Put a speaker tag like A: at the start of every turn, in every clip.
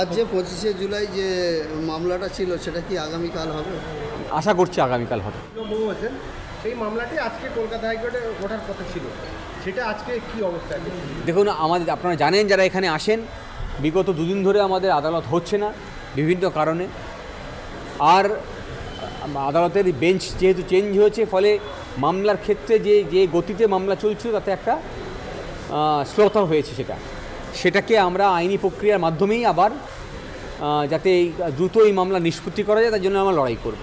A: আজ যে পঁচিশে জুলাই যে মামলাটা ছিল সেটা কি আগামীকাল হবে?
B: আশা করছি আগামীকাল হবে।
C: হোসেন সেই মামলাটি আজকে কলকাতা হাইকোর্টে ওঠার কথা ছিল। সেটা আজকে কি অবস্থা
B: দেখুন আমাদের আপনারা জানেন যারা এখানে আসেন বিগত দুদিন ধরে আমাদের আদালত হচ্ছে না বিভিন্ন কারণে। আর আদালতের বেঞ্চ যেহেতু চেঞ্জ হয়েছে ফলে মামলার ক্ষেত্রে যে যে গতিতে মামলা চলছিল তাতে একটা শ্লোতা হয়েছে সেটা। সেটাকে আমরা আইনি প্রক্রিয়ার মাধ্যমেই আবার যাতে এই দ্রুত এই মামলা নিষ্পত্তি করা যায় তার জন্য আমরা লড়াই করব।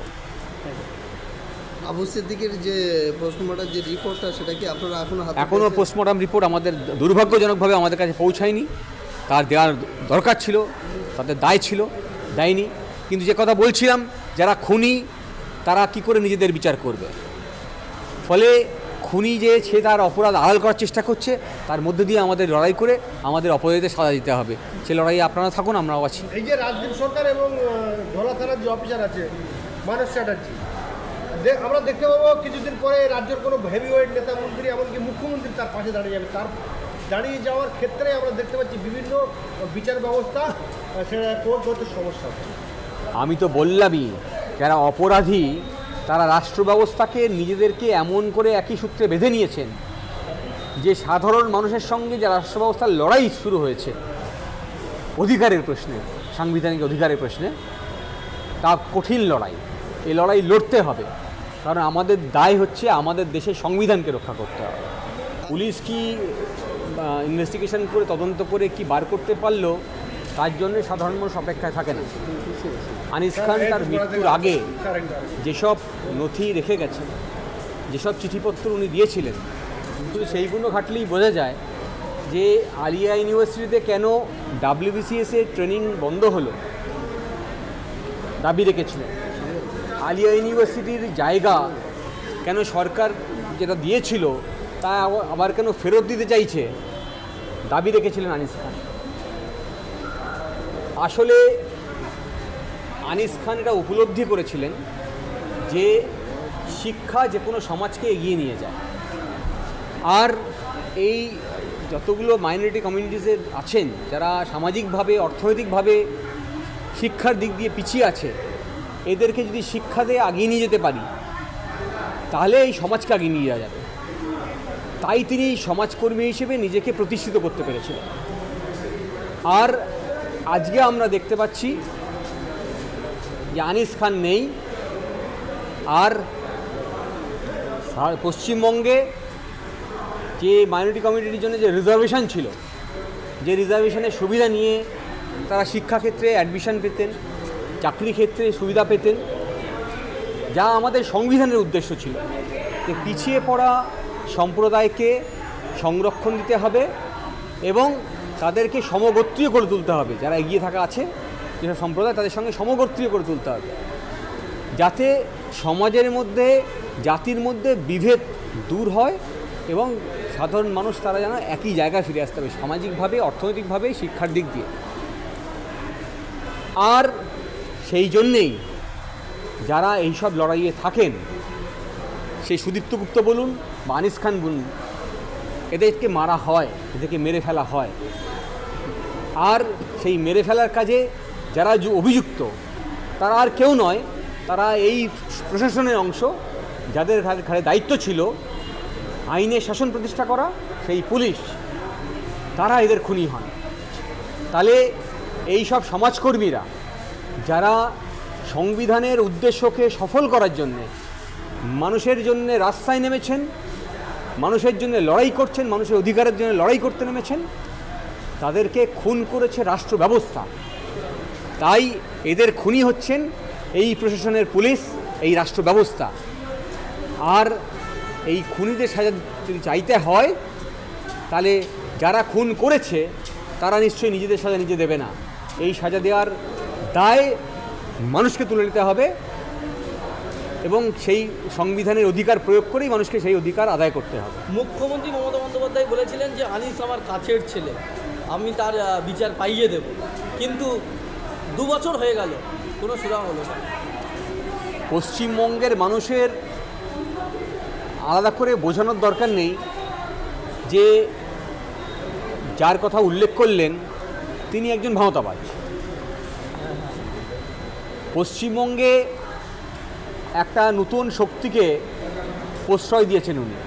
A: আবু সিদ্দিকের যে পোস্টমর্টম যে রিপোর্টটা সেটা কি আপনারা
B: এখনও
A: এখনও?
B: পোস্টমর্টম রিপোর্ট আমাদের দুর্ভাগ্যজনকভাবে আমাদের কাছে পৌঁছায়নি। তার দেওয়ার দরকার ছিল তাদের দায় ছিল দেয়নি। কিন্তু যে কথা বলছিলাম যারা খুনি তারা কি করে নিজেদের বিচার করবে? ফলে খুনি যে সে তার অপরাধ আড়াল করার চেষ্টা করছে তার মধ্যে দিয়ে আমাদের লড়াই করে আমাদের অপরাধীদের সাজা দিতে হবে। সে লড়াই আপনারা থাকুন আমরাও আছি।
C: এই যে রাজদীপ সরকার এবং ধলা থানার যে অফিসার আছে মানস চ্যাটার্জি আমরা দেখতে পাবো কিছুদিন পরে রাজ্যের কোনো হেভিওয়েট নেতা মন্ত্রী এমনকি মুখ্যমন্ত্রী তার পাশে দাঁড়িয়ে যাবে। তার দাঁড়িয়ে যাওয়ার ক্ষেত্রে আমরা দেখতে পাচ্ছি বিভিন্ন বিচার ব্যবস্থা সেটা কোর্ট হতে সমস্যা
B: আমি তো বললামই যারা অপরাধী তারা রাষ্ট্র ব্যবস্থাকে নিজেদেরকে এমন করে একই সূত্রে বেঁধে নিয়েছেন যে সাধারণ মানুষের সঙ্গে যে রাষ্ট্র ব্যবস্থার লড়াই শুরু হয়েছে, অধিকারের প্রশ্নে, সাংবিধানিক অধিকারের প্রশ্নে, তা কঠিন লড়াই। এই লড়াই লড়তে হবে, কারণ আমাদের দায় হচ্ছে আমাদের দেশের সংবিধানকে রক্ষা করতে হবে। পুলিশ কি ইনভেস্টিগেশন করে তদন্ত করে কি বার করতে পারল? তার জন্য সাধারণ মানুষ অপেক্ষায় থাকে না। আনিস খান তার মৃত্যুর আগে যেসব নথি রেখে গেছেন যেসব চিঠিপত্র উনি দিয়েছিলেন, কিন্তু সেইগুলো ঘাটলেই বোঝা যায় যে আলিয়া ইউনিভার্সিটিতে কেন ডাব্লিউবিসিএস এর ট্রেনিং বন্ধ হলো, দাবি রেখেছিলেন। আলিয়া ইউনিভার্সিটির জায়গা কেন সরকার যেটা দিয়েছিল, তা আবার কেন ফেরত দিতে চাইছে, দাবি রেখেছিলেন আনিস খান। আসলে আনিস খান এটা উপলব্ধি করেছিলেন যে শিক্ষা যে কোনো সমাজকে এগিয়ে নিয়ে যায়। আর এই যতগুলো মাইনরিটি কমিউনিটিসের আছেন, যারা সামাজিকভাবে, অর্থনৈতিকভাবে শিক্ষার দিক দিয়ে পিছিয়ে আছে, এদেরকে যদি শিক্ষা দিয়ে আগিয়ে নিয়ে যেতে পারি, তাহলে এই সমাজকে আগিয়ে নিয়ে যাওয়া যাবে। তাই তিনি সমাজকর্মী হিসেবে নিজেকে প্রতিষ্ঠিত করতে পেরেছিলেন। আর আজকে আমরা দেখতে পাচ্ছি যে আনিস খান নেই, আর পশ্চিমবঙ্গে যে মাইনরিটি কমিউনিটির জন্য যে রিজার্ভেশন ছিল, যে রিজার্ভেশনের সুবিধা নিয়ে তারা শিক্ষাক্ষেত্রে অ্যাডমিশন পেতেন, চাকরি ক্ষেত্রে সুবিধা পেতেন, যা আমাদের সংবিধানের উদ্দেশ্য ছিল যে পিছিয়ে পড়া সম্প্রদায়কে সংরক্ষণ দিতে হবে এবং তাদেরকে সমগোত্রীয় করে তুলতে হবে। যারা এগিয়ে থাকা আছে, যেসব সম্প্রদায়, তাদের সঙ্গে সমগোত্রীয় করে তুলতে হবে। যাতে সমাজের মধ্যে, জাতির মধ্যে বিভেদ দূর হয় এবং সাধারণ মানুষ, তারা যেন একই জায়গায় ফিরে আসতে হবে সামাজিকভাবে, অর্থনৈতিকভাবে, শিক্ষার দিক দিয়ে। আর সেই জন্যেই যারা এইসব লড়াইয়ে থাকেন, সেই সুদীপ্ত গুপ্ত বলুন বা আনিস খান বলুন এদেরকে মারা হয়, এদেরকে মেরে ফেলা হয়। আর সেই মেরে ফেলার কাজে যারা অভিযুক্ত, তারা আর কেউ নয়, তারা এই প্রশাসনের অংশ, যাদের ঘাড়ে দায়িত্ব ছিল আইনের শাসন প্রতিষ্ঠা করা, সেই পুলিশ, তারা এদের খুনি হন। তাহলে এই সব সমাজকর্মীরা, যারা সংবিধানের উদ্দেশ্যকে সফল করার জন্যে, মানুষের জন্যে রাস্তায় নেমেছেন মানুষের জন্য লড়াই করছেন, মানুষের অধিকারের জন্য লড়াই করতে নেমেছেন। তাদেরকে খুন করেছে রাষ্ট্র ব্যবস্থা। তাই এদের খুনি হচ্ছেন এই প্রশাসনের পুলিশ, এই রাষ্ট্র ব্যবস্থা। আর এই খুনিদের সাজা যদি চাইতে হয়, তাহলে যারা খুন করেছে, তারা নিশ্চয়ই নিজেদের সাজা নিজে দেবে না। এই সাজা দেওয়ার দায় মানুষকে তুলে নিতে হবে। এবং সেই সংবিধানের অধিকার প্রয়োগ করেই মানুষকে সেই অধিকার আদায় করতে হবে।
D: মুখ্যমন্ত্রী মমতা বন্দ্যোপাধ্যায় বলেছিলেন যে আনিস আমার কাছের ছেলে আমি তার বিচার পাইয়ে দেব। কিন্তু দু বছর হয়ে গেল কোনো সুরাম হলো না।
B: পশ্চিমবঙ্গের মানুষের আলাদা করে বোঝানোর দরকার নেই যে যার কথা উল্লেখ করলেন তিনি একজন ভাওতাবাজ। পশ্চিমবঙ্গে একটা নতুন শক্তিকে প্রশ্রয় দিয়েছেন উনি।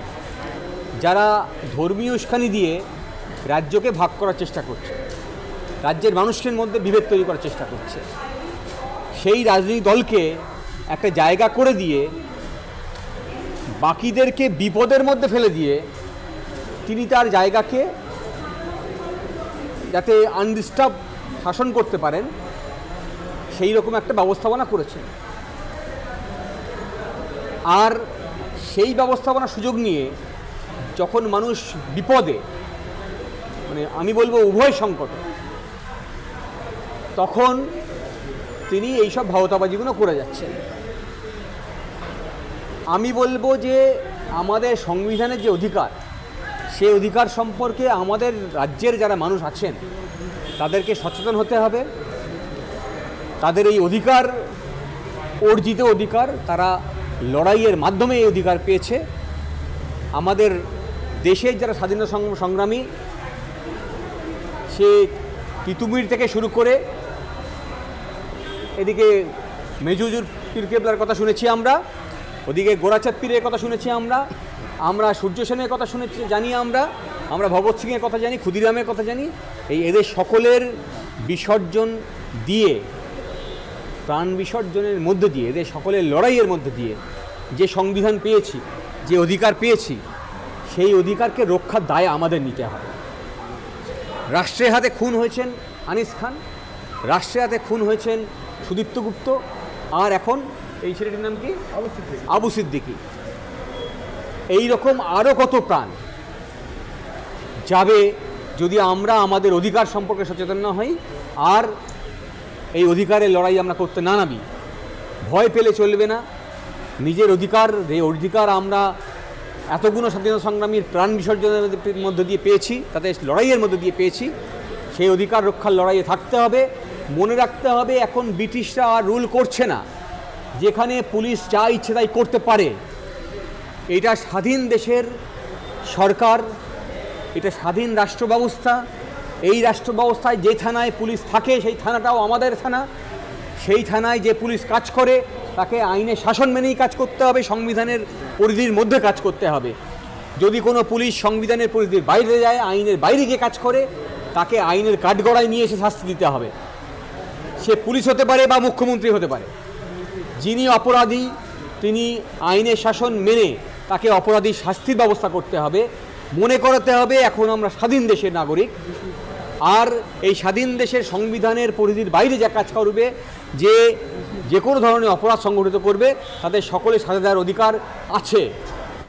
B: যারা ধর্মীয় উস্কানি দিয়ে রাজ্যকে ভাগ করার চেষ্টা করছে, রাজ্যের মানুষের মধ্যে বিভেদ তৈরি করার চেষ্টা করছে, সেই রাজনৈতিক দলকে একটা জায়গা করে দিয়ে বাকিদেরকে বিপদের মধ্যে ফেলে দিয়ে তিনি তার জায়গাকে যাতে আনডিস্টার্ব শাসন করতে পারেন, সেই রকম একটা ব্যবস্থাপনা করেছেন। আর সেই ব্যবস্থাপনার সুযোগ নিয়ে যখন মানুষ বিপদে মানে আমি বলব উভয় সংকটে, তখন তিনি এইসব ভাওতাবাজিগুলো করে যাচ্ছেন। আমি বলব যে আমাদের সংবিধানের যে অধিকার, সেই অধিকার সম্পর্কে আমাদের রাজ্যের যারা মানুষ আছেন, তাদেরকে সচেতন হতে হবে। তাদের এই অধিকার, অর্জিত অধিকার তারা লড়াইয়ের মাধ্যমে এই অধিকার পেয়েছে। আমাদের দেশের যারা স্বাধীনতা সংগ্রামী, সে তিতুমির থেকে শুরু করে এদিকে মেজুজুর পীর কেবলার কথা শুনেছি আমরা, ওদিকে গোরাচাঁদ পীরের কথা শুনেছি আমরা আমরা সূর্য সেনের কথা শুনেছি, জানি আমরা আমরা ভগৎ সিংয়ের কথা জানি, ক্ষুদিরামের কথা জানি। এই এদের সকলের বিসর্জন দিয়ে প্রাণ বিসর্জনের মধ্য দিয়ে এদের সকলের লড়াইয়ের মধ্যে দিয়ে যে সংবিধান পেয়েছি যে অধিকার পেয়েছি সেই অধিকারকে রক্ষার দায় আমাদের নিতে হবে। রাষ্ট্রের হাতে খুন হয়েছেন আনিস খান রাষ্ট্রের হাতে খুন হয়েছেন সুদীপ্ত গুপ্ত আর এখন এই ছেলেটির নাম কি? আবু সিদ্দিকি। এই রকম আরও কত প্রাণ যাবে যদি আমরা আমাদের অধিকার সম্পর্কে সচেতন না হই আর এই অধিকারের লড়াই আমরা করতে না নামি। ভয় পেলে চলবে না। নিজের অধিকার, যে অধিকার আমরা এতগুলো স্বাধীনতা সংগ্রামীর প্রাণ বিসর্জনের মধ্যে দিয়ে পেয়েছি তাদের লড়াইয়ের মধ্যে দিয়ে পেয়েছি, সেই অধিকার রক্ষার লড়াইয়ে থাকতে হবে। মনে রাখতে হবে, এখন ব্রিটিশরা আর রুল করছে না। যেখানে পুলিশ যা ইচ্ছে তাই করতে পারে। এটা স্বাধীন দেশের সরকার, এটা স্বাধীন রাষ্ট্র ব্যবস্থা এই রাষ্ট্র ব্যবস্থায় যে থানায় পুলিশ থাকে, সেই থানাটাও আমাদের থানা। সেই থানায় যে পুলিশ কাজ করে, তাকে আইনের শাসন মেনেই কাজ করতে হবে, সংবিধানের পরিধির মধ্যে কাজ করতে হবে। যদি কোনো পুলিশ সংবিধানের পরিধির বাইরে যায়, আইনের বাইরে গিয়ে কাজ করে, তাকে আইনের কাঠগড়ায় নিয়ে এসে শাস্তি দিতে হবে। সে পুলিশ হতে পারে বা মুখ্যমন্ত্রী হতে পারে। যিনি অপরাধী, তিনি আইনের শাসন মেনে তাকে অপরাধীর শাস্তির ব্যবস্থা করতে হবে। মনে করাতে হবে, এখন আমরা স্বাধীন দেশের নাগরিক। আর এই স্বাধীন দেশের সংবিধানের পরিধির বাইরে যা কাজ করবে, যে যে কোনো ধরনের অপরাধ সংগঠিত করবে তাদের সকলে সাজা দেওয়ার অধিকার আছে।